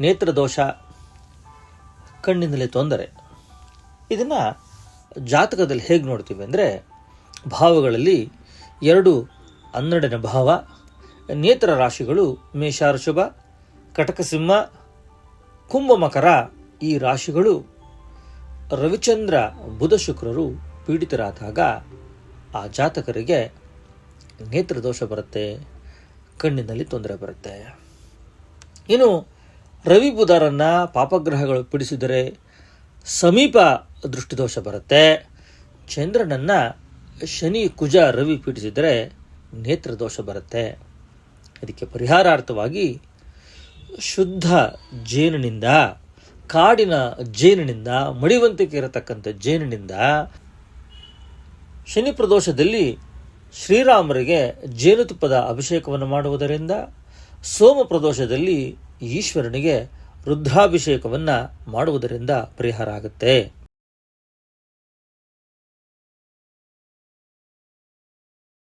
ನೇತ್ರದೋಷ ಕಣ್ಣಿನಲ್ಲಿ ತೊಂದರೆ. ಇದನ್ನು ಜಾತಕದಲ್ಲಿ ಹೇಗೆ ನೋಡ್ತೀವಿ ಅಂದರೆ ಭಾವಗಳಲ್ಲಿ ಎರಡು ಹನ್ನೆರಡನೇ ಭಾವ, ನೇತ್ರ ರಾಶಿಗಳು ಮೇಷಾಋಷಭ ಕಟಕಸಿಂಹ, ಕುಂಭ ಮಕರ, ಈ ರಾಶಿಗಳು ರವಿಚಂದ್ರ, ಬುಧ ಶುಕ್ರರು ಪೀಡಿತರಾದಾಗ ಆ ಜಾತಕರಿಗೆ ನೇತ್ರದೋಷ ಬರುತ್ತೆ, ಕಣ್ಣಿನಲ್ಲಿ ತೊಂದರೆ ಬರುತ್ತೆ. ಇನ್ನು ರವಿ ಬುಧರನ್ನು ಪಾಪಗ್ರಹಗಳು ಪೀಡಿಸಿದರೆ ಸಮೀಪ ದೃಷ್ಟಿದೋಷ ಬರುತ್ತೆ. ಚಂದ್ರನನ್ನು ಶನಿ ಕುಜ ರವಿ ಪೀಡಿಸಿದರೆ ನೇತ್ರದೋಷ ಬರುತ್ತೆ. ಅದಕ್ಕೆ ಪರಿಹಾರಾರ್ಥವಾಗಿ ಶುದ್ಧ ಜೇನಿನಿಂದ, ಕಾಡಿನ ಜೇನಿನಿಂದ, ಮಡಿವಂತಿಕೆ ಇರತಕ್ಕಂಥ ಜೇನಿನಿಂದ ಶನಿ ಪ್ರದೋಷದಲ್ಲಿ ಶ್ರೀರಾಮರಿಗೆ ಜೇನುತುಪ್ಪದ ಅಭಿಷೇಕವನ್ನು ಮಾಡುವುದರಿಂದ ಸೋಮ ಪ್ರದೋಷದಲ್ಲಿ ಈಶ್ವರನಿಗೆ ರುದ್ರಾಭಿಷೇಕವನ್ನು ಮಾಡುವುದರಿಂದ ಪರಿಹಾರ ಆಗುತ್ತೆ.